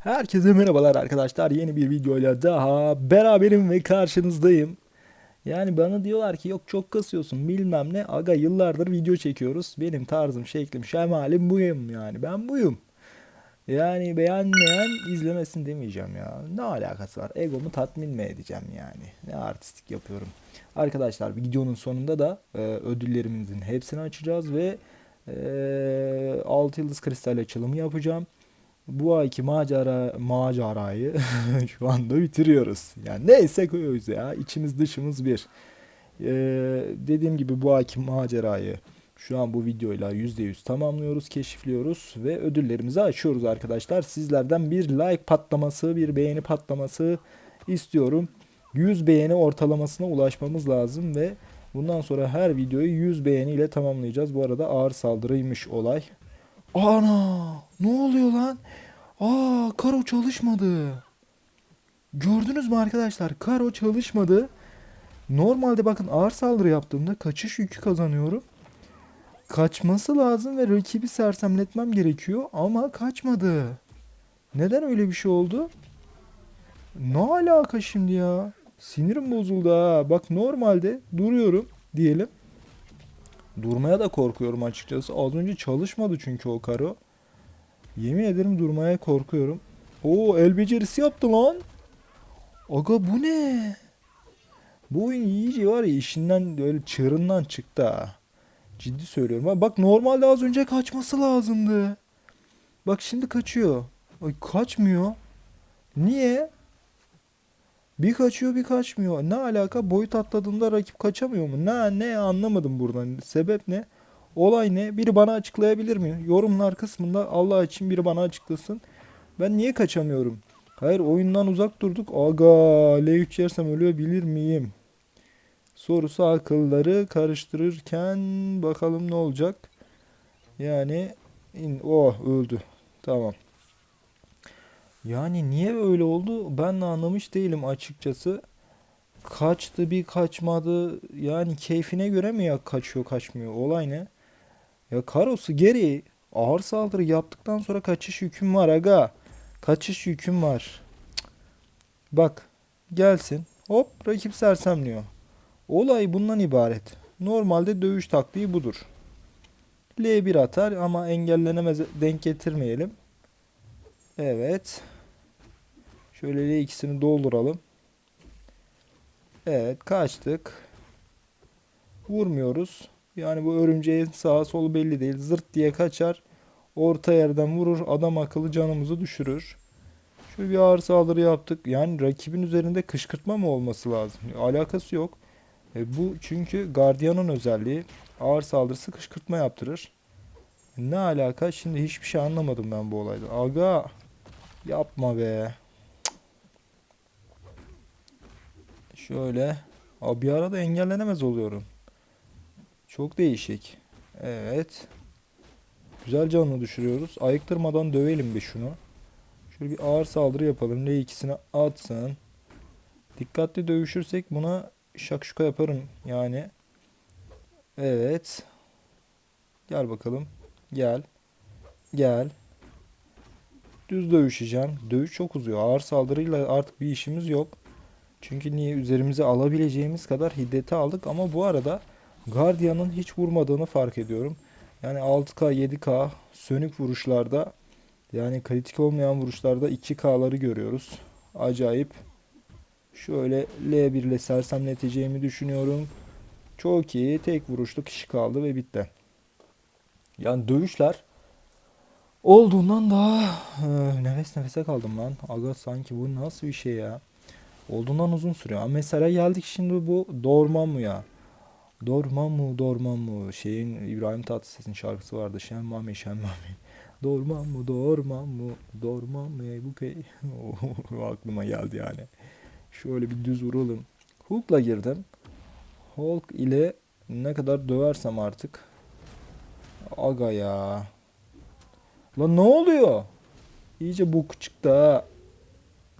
Herkese merhabalar arkadaşlar. Yeni bir videoyla daha beraberim ve karşınızdayım. Yani bana diyorlar ki yok çok kasıyorsun bilmem ne. Aga yıllardır video çekiyoruz. Benim tarzım, şeklim, şemalim buyum yani. Ben buyum. Yani beğenmeyen izlemesin demeyeceğim ya. Ne alakası var? Egomu tatmin mi edeceğim yani? Ne artistik yapıyorum. Arkadaşlar videonun sonunda da e, ödüllerimizin hepsini açacağız ve e, 6 yıldız kristal açılımı yapacağım. Bu ayki macera macerayı şu anda bitiriyoruz. Yani neyse koyuyoruz ya. İçimiz dışımız bir. Ee, dediğim gibi bu ayki macerayı şu an bu videoyla %100 tamamlıyoruz, keşifliyoruz ve ödüllerimizi açıyoruz arkadaşlar. Sizlerden bir like patlaması, bir beğeni patlaması istiyorum. 100 beğeni ortalamasına ulaşmamız lazım ve bundan sonra her videoyu 100 beğeni ile tamamlayacağız. Bu arada ağır saldırıymış olay. Ana! Ne oluyor lan? Aa, karo çalışmadı. Gördünüz mü arkadaşlar? Karo çalışmadı. Normalde bakın ağır saldırı yaptığımda kaçış yükü kazanıyorum. Kaçması lazım ve rakibi sersemletmem gerekiyor ama kaçmadı. Neden öyle bir şey oldu? Ne alaka şimdi ya? Sinirim bozuldu ha. Bak normalde duruyorum diyelim. Durmaya da korkuyorum açıkçası. Az önce çalışmadı çünkü o karo. Yemin ederim durmaya korkuyorum. Oo el becerisi yaptı lan. Aga bu ne? Bu oyun iyice var ya işinden öyle çığırından çıktı ha. Ciddi söylüyorum. Bak normalde az önce kaçması lazımdı. Bak şimdi kaçıyor. Ay kaçmıyor. Niye? Bir kaçıyor bir kaçmıyor. Ne alaka? Boyut atladığında rakip kaçamıyor mu? Ne ne anlamadım buradan. Sebep ne? Olay ne? Biri bana açıklayabilir mi? Yorumlar kısmında Allah için biri bana açıklasın. Ben niye kaçamıyorum? Hayır oyundan uzak durduk. Aga L3 yersem ölebilir miyim? Sorusu akılları karıştırırken bakalım ne olacak? Yani in oh öldü. Tamam. Yani niye öyle oldu? Ben de anlamış değilim açıkçası. Kaçtı bir kaçmadı. Yani keyfine göre mi ya kaçıyor kaçmıyor? Olay ne? Ya Karos'u geri ağır saldırı yaptıktan sonra kaçış yüküm var aga. Kaçış yüküm var. Bak gelsin. Hop rakip sersemliyor. Olay bundan ibaret. Normalde dövüş taktiği budur. L1 atar ama engellenemez denk getirmeyelim. Evet. Şöyle L2'sini dolduralım. Evet kaçtık. Vurmuyoruz. Yani bu örümceğin sağa solu belli değil. Zırt diye kaçar. Orta yerden vurur. Adam akıllı canımızı düşürür. Şöyle bir ağır saldırı yaptık. Yani rakibin üzerinde kışkırtma mı olması lazım? Alakası yok. E, bu çünkü gardiyanın özelliği. Ağır saldırısı kışkırtma yaptırır. Ne alaka? Şimdi hiçbir şey anlamadım ben bu olayda. Aga yapma be. Şöyle. Abi bir arada engellenemez oluyorum. Çok değişik. Evet. Güzel canını düşürüyoruz. Ayıktırmadan dövelim bir şunu. Şöyle bir ağır saldırı yapalım. L2'sini atsın. Dikkatli dövüşürsek buna şakşuka yaparım yani. Evet. Gel bakalım. Gel. Gel. Düz dövüşeceğim. Dövüş çok uzuyor. Ağır saldırıyla artık bir işimiz yok. Çünkü niye üzerimize alabileceğimiz kadar hiddeti aldık ama bu arada Guardian'ın hiç vurmadığını fark ediyorum. Yani 6K, 7K sönük vuruşlarda yani kritik olmayan vuruşlarda 2K'ları görüyoruz. Acayip. Şöyle L1 ile sersemleteceğimi düşünüyorum. Çok iyi. Tek vuruşluk kişi kaldı ve bitti. Yani dövüşler olduğundan daha Ee, nefes nefese kaldım lan. Aga sanki bu nasıl bir şey ya? Olduğundan uzun sürüyor. Ama mesela geldik şimdi bu Dorman mı ya? Dorman mu Dorman mu? Şeyin İbrahim Tatlıses'in şarkısı vardı. Şemmami Şemmami. Dorman mu Dorman mu? Dorman mı ey bu key? O aklıma geldi yani. Şöyle bir düz vuralım. Hulk'la girdim. Hulk ile ne kadar döversem artık. Aga ya. Lan ne oluyor? İyice bok çıktı ha.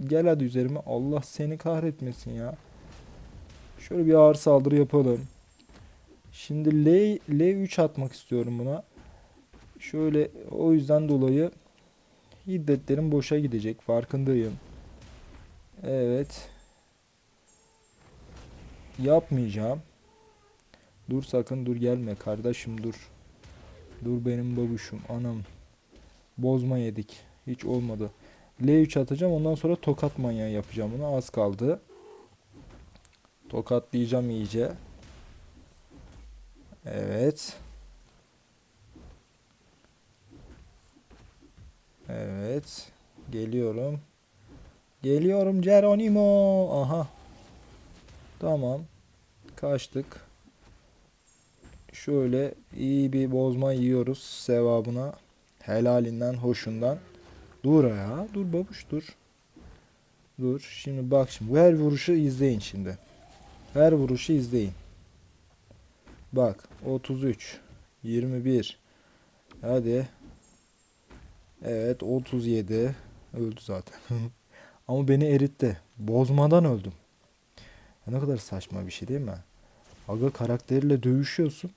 Gel hadi üzerime. Allah seni kahretmesin ya. Şöyle bir ağır saldırı yapalım. Şimdi L, L3 atmak istiyorum buna. Şöyle o yüzden dolayı Hiddetlerim boşa gidecek. Farkındayım. Evet. Yapmayacağım. Dur sakın dur gelme kardeşim dur. Dur benim babuşum anam. Bozma yedik. Hiç olmadı. L3 atacağım ondan sonra tokat manyağı yapacağım bunu. Az kaldı. Tokatlayacağım iyice. Evet. Evet. Geliyorum. Geliyorum Geronimo. Aha. Tamam. Kaçtık. Şöyle iyi bir bozma yiyoruz sevabına. Helalinden, hoşundan. Dur ya. Dur babuş dur. Dur. Şimdi bak şimdi. Her vuruşu izleyin şimdi. Her vuruşu izleyin. Bak. 33. 21. Hadi. Evet 37. Öldü zaten. Ama beni eritti. Bozmadan öldüm. Ne kadar saçma bir şey değil mi? Aga karakteriyle dövüşüyorsun.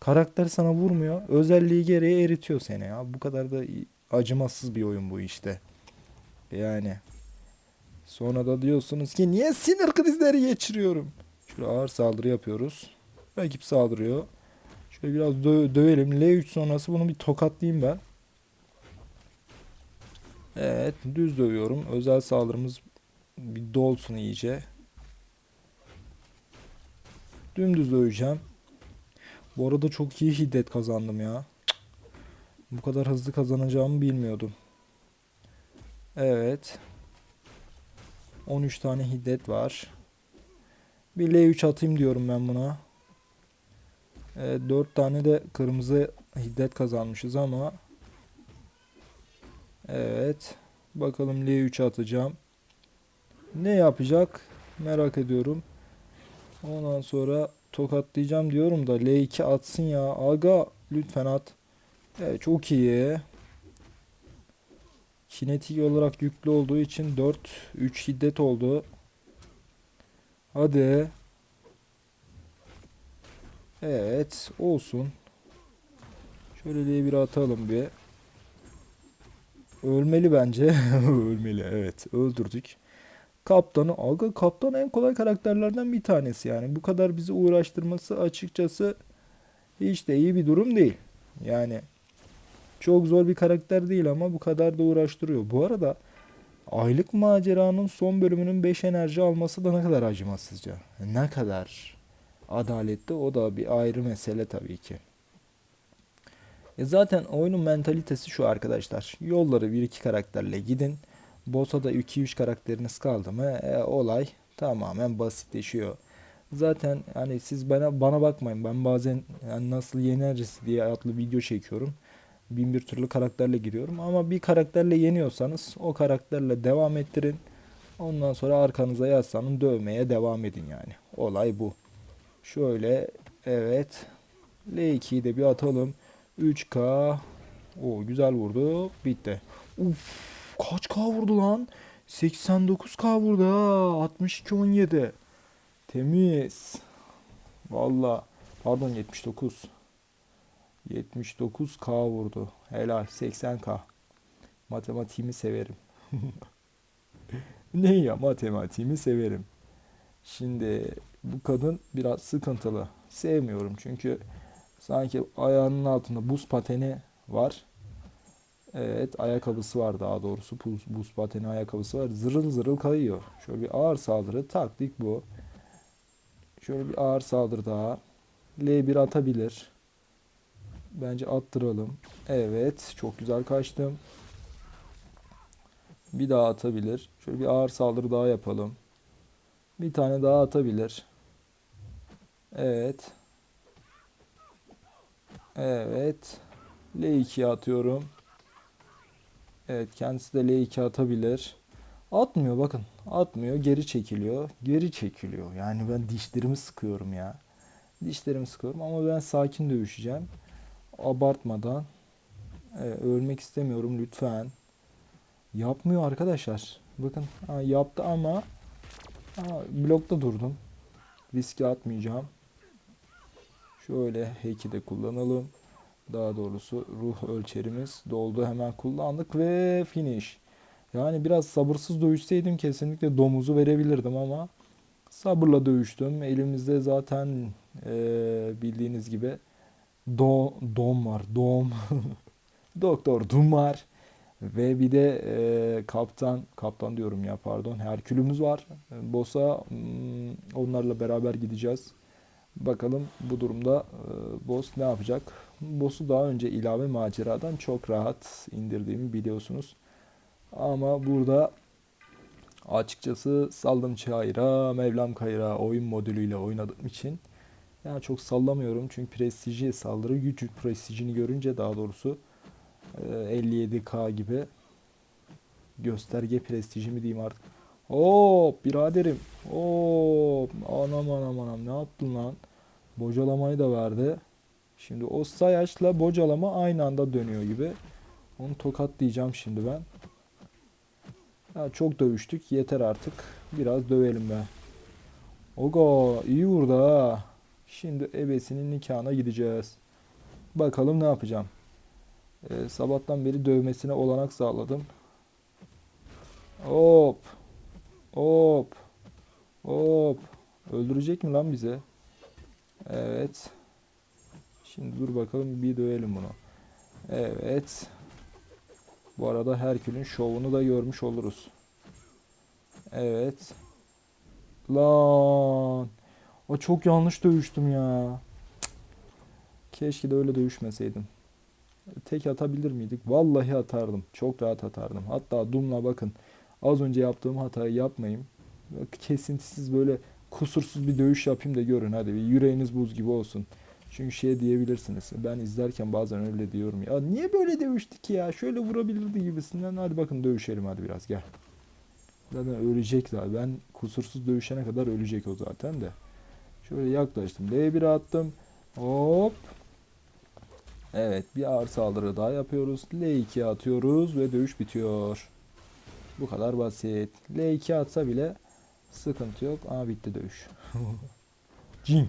Karakter sana vurmuyor. Özelliği gereği eritiyor seni ya. Bu kadar da acımasız bir oyun bu işte. Yani. Sonra da diyorsunuz ki niye sinir krizleri geçiriyorum? Şöyle ağır saldırı yapıyoruz. Rakip saldırıyor. Şöyle biraz dö- dövelim. L3 sonrası bunu bir tokatlayayım ben. Evet düz dövüyorum. Özel saldırımız bir dolsun iyice. Dümdüz döveceğim. Bu arada çok iyi hiddet kazandım ya. Bu kadar hızlı kazanacağımı bilmiyordum. Evet. 13 tane hiddet var. Bir L3 atayım diyorum ben buna. Evet, 4 tane de kırmızı hiddet kazanmışız ama Evet. Bakalım L3 atacağım. Ne yapacak? Merak ediyorum. Ondan sonra tokatlayacağım diyorum da L2 atsın ya. Aga lütfen at. Evet çok iyi. Kinetik olarak yüklü olduğu için 4 3 şiddet oldu. Hadi. Evet olsun. Şöyle L1 atalım bir. Ölmeli bence. Ölmeli evet. Öldürdük. Kaptanı. Aga kaptan en kolay karakterlerden bir tanesi yani. Bu kadar bizi uğraştırması açıkçası hiç de iyi bir durum değil. Yani çok zor bir karakter değil ama bu kadar da uğraştırıyor. Bu arada aylık maceranın son bölümünün 5 enerji alması da ne kadar acımasızca. Ne kadar adaletli o da bir ayrı mesele tabii ki. E zaten oyunun mentalitesi şu arkadaşlar. Yolları bir iki karakterle gidin. Boss'a da 2-3 karakteriniz kaldı mı e, olay tamamen basitleşiyor. Zaten hani siz bana bana bakmayın. Ben bazen yani nasıl yenercisi diye adlı video çekiyorum. Bin bir türlü karakterle giriyorum ama bir karakterle yeniyorsanız o karakterle devam ettirin. Ondan sonra arkanıza yaslanın dövmeye devam edin yani. Olay bu. Şöyle evet. L2'yi de bir atalım. 3K. O güzel vurdu. Bitti. Uf, kaç K vurdu lan? 89K vurdu ha. 62 17. Temiz. Valla. Pardon 79. 79K vurdu. Helal 80K. Matematiğimi severim. ne ya matematiğimi severim. Şimdi bu kadın biraz sıkıntılı. Sevmiyorum çünkü Sanki ayağının altında buz pateni var. Evet ayakkabısı var daha doğrusu buz, buz pateni ayakkabısı var. Zırıl zırıl kayıyor. Şöyle bir ağır saldırı taktik bu. Şöyle bir ağır saldırı daha. L1 atabilir. Bence attıralım. Evet çok güzel kaçtım. Bir daha atabilir. Şöyle bir ağır saldırı daha yapalım. Bir tane daha atabilir. Evet. Evet. L2 atıyorum. Evet kendisi de L2 atabilir. Atmıyor bakın. Atmıyor. Geri çekiliyor. Geri çekiliyor. Yani ben dişlerimi sıkıyorum ya. Dişlerimi sıkıyorum ama ben sakin dövüşeceğim. Abartmadan. Evet, ölmek istemiyorum lütfen. Yapmıyor arkadaşlar. Bakın ha, yaptı ama ha, blokta durdum. Riske atmayacağım. Şöyle hack'i de kullanalım. Daha doğrusu ruh ölçerimiz doldu. Hemen kullandık ve finish. Yani biraz sabırsız dövüşseydim kesinlikle domuzu verebilirdim ama sabırla dövüştüm. Elimizde zaten eee, bildiğiniz gibi do, dom var. Dom. Doktor Doom var. Ve bir de eee, kaptan, kaptan diyorum ya pardon, Herkülümüz var. Boss'a hmm, onlarla beraber gideceğiz. Bakalım bu durumda e, boss ne yapacak? Boss'u daha önce ilave maceradan çok rahat indirdiğimi biliyorsunuz. Ama burada açıkçası saldım çayıra, Mevlam kayıra oyun modülüyle oynadığım için yani çok sallamıyorum. Çünkü prestiji, saldırı gücü prestijini görünce daha doğrusu e, 57k gibi gösterge prestiji mi diyeyim artık. Hop biraderim. Hop anam anam anam ne yaptın lan? Bocalamayı da verdi. Şimdi o sayaçla bocalama aynı anda dönüyor gibi. Onu tokatlayacağım şimdi ben. Ya çok dövüştük yeter artık. Biraz dövelim be. Oga iyi vurdu ha. Şimdi ebesinin nikahına gideceğiz. Bakalım ne yapacağım. Ee, sabahtan beri dövmesine olanak sağladım. Hop. Hop. Hop. Öldürecek mi lan bize? Evet. Şimdi dur bakalım bir dövelim bunu. Evet. Bu arada Herkül'ün şovunu da görmüş oluruz. Evet. Lan. O çok yanlış dövüştüm ya. Keşke de öyle dövüşmeseydim. Tek atabilir miydik? Vallahi atardım. Çok rahat atardım. Hatta Doom'la bakın. Az önce yaptığım hatayı yapmayayım. Kesintisiz böyle kusursuz bir dövüş yapayım da görün hadi bir yüreğiniz buz gibi olsun. Çünkü şey diyebilirsiniz. Ben izlerken bazen öyle diyorum ya niye böyle dövüştük ki ya şöyle vurabilirdi gibisinden. Hadi bakın dövüşelim hadi biraz gel. Zaten ölecek zaten. Ben kusursuz dövüşene kadar ölecek o zaten de. Şöyle yaklaştım. L1'e attım. Hop. Evet bir ağır saldırı daha yapıyoruz. L2'ye atıyoruz ve dövüş bitiyor. Bu kadar basit. L2 atsa bile sıkıntı yok. Aa bitti dövüş. Cin.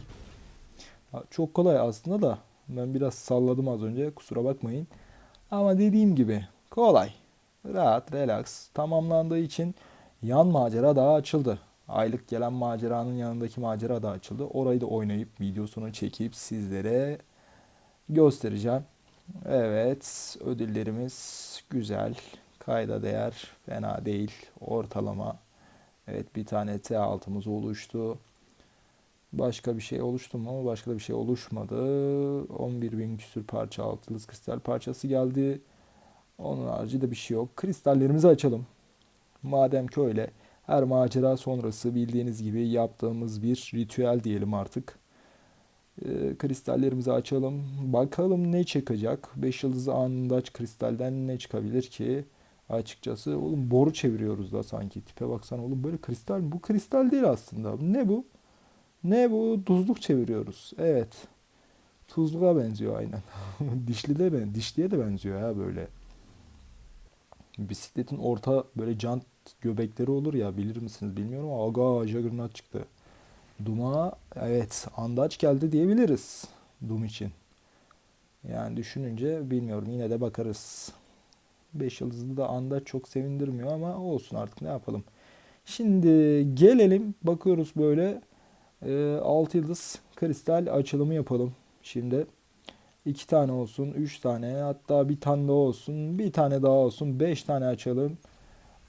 Çok kolay aslında da ben biraz salladım az önce kusura bakmayın. Ama dediğim gibi kolay. Rahat, relax. Tamamlandığı için yan macera daha açıldı. Aylık gelen maceranın yanındaki macera da açıldı. Orayı da oynayıp videosunu çekip sizlere göstereceğim. Evet, ödüllerimiz güzel. Kayda değer, fena değil. Ortalama. Evet, bir tane T6'mız oluştu. Başka bir şey oluştu mu? Başka da bir şey oluşmadı. 11.000 küsür parça altılı kristal parçası geldi. Onun haricinde bir şey yok. Kristallerimizi açalım. Madem ki öyle. Her macera sonrası bildiğiniz gibi yaptığımız bir ritüel diyelim artık. Ee, kristallerimizi açalım. Bakalım ne çıkacak. 5 yıldızlı anında aç kristalden ne çıkabilir ki? Açıkçası oğlum boru çeviriyoruz da sanki. Tipe baksana oğlum böyle kristal mi? Bu kristal değil aslında. Ne bu? Ne bu? Tuzluk çeviriyoruz. Evet. Tuzluğa benziyor aynen. Dişli de ben, dişliye de benziyor ya böyle. Bisikletin orta böyle jant göbekleri olur ya bilir misiniz bilmiyorum ama aga Juggernaut çıktı. Doom'a evet andaç geldi diyebiliriz Doom için. Yani düşününce bilmiyorum yine de bakarız. 5 yıldızlı da andaç çok sevindirmiyor ama olsun artık ne yapalım. Şimdi gelelim bakıyoruz böyle 6 yıldız kristal açılımı yapalım. Şimdi 2 tane olsun, 3 tane hatta bir tane daha olsun, bir tane daha olsun, 5 tane açalım.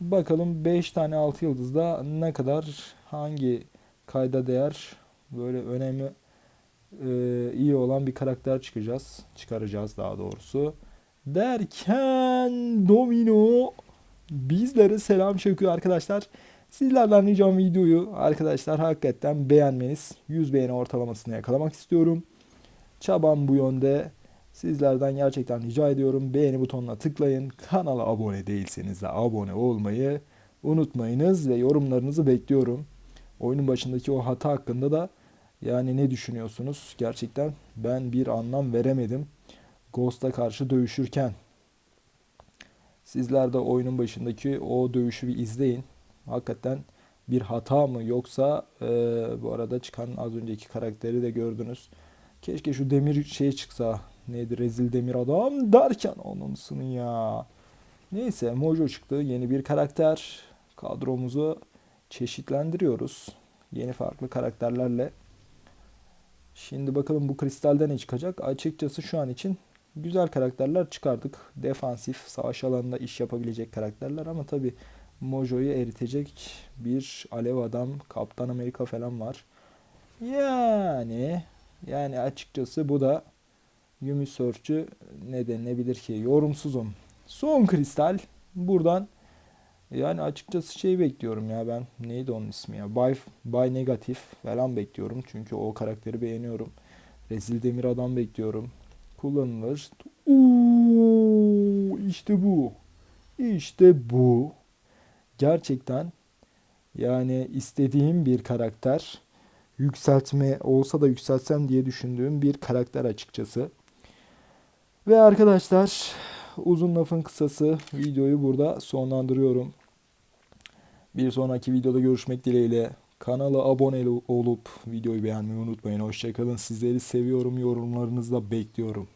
Bakalım 5 tane 6 yıldızda ne kadar hangi kayda değer böyle önemli e, iyi olan bir karakter çıkacağız. Çıkaracağız daha doğrusu. Derken Domino bizlere selam çekiyor arkadaşlar. Sizlerden ricam videoyu arkadaşlar hakikaten beğenmeniz. 100 beğeni ortalamasını yakalamak istiyorum. Çabam bu yönde. Sizlerden gerçekten rica ediyorum. Beğeni butonuna tıklayın. Kanala abone değilseniz de abone olmayı unutmayınız ve yorumlarınızı bekliyorum. Oyunun başındaki o hata hakkında da yani ne düşünüyorsunuz? Gerçekten ben bir anlam veremedim. Ghost'a karşı dövüşürken. Sizler de oyunun başındaki o dövüşü bir izleyin. Hakikaten bir hata mı yoksa e, bu arada çıkan az önceki karakteri de gördünüz. Keşke şu demir şey çıksa. Neydi rezil demir adam derken onunsun ya. Neyse Mojo çıktı. Yeni bir karakter. Kadromuzu çeşitlendiriyoruz. Yeni farklı karakterlerle. Şimdi bakalım bu kristalde ne çıkacak? Açıkçası şu an için güzel karakterler çıkardık. Defansif, savaş alanında iş yapabilecek karakterler ama tabi Mojo'yu eritecek bir alev adam, Kaptan Amerika falan var. Yani yani açıkçası bu da Yumi Search'ü ne denilebilir ki? Yorumsuzum. Son kristal. Buradan yani açıkçası şey bekliyorum ya ben. Neydi onun ismi ya? Bay, Bay Negatif falan bekliyorum. Çünkü o karakteri beğeniyorum. Rezil Demir Adam bekliyorum. Kullanılır. Uuu, işte bu. İşte bu. Gerçekten yani istediğim bir karakter. Yükseltme olsa da yükseltsem diye düşündüğüm bir karakter açıkçası. Ve arkadaşlar uzun lafın kısası videoyu burada sonlandırıyorum. Bir sonraki videoda görüşmek dileğiyle. Kanala abone olup videoyu beğenmeyi unutmayın. Hoşçakalın. Sizleri seviyorum. Yorumlarınızı da bekliyorum.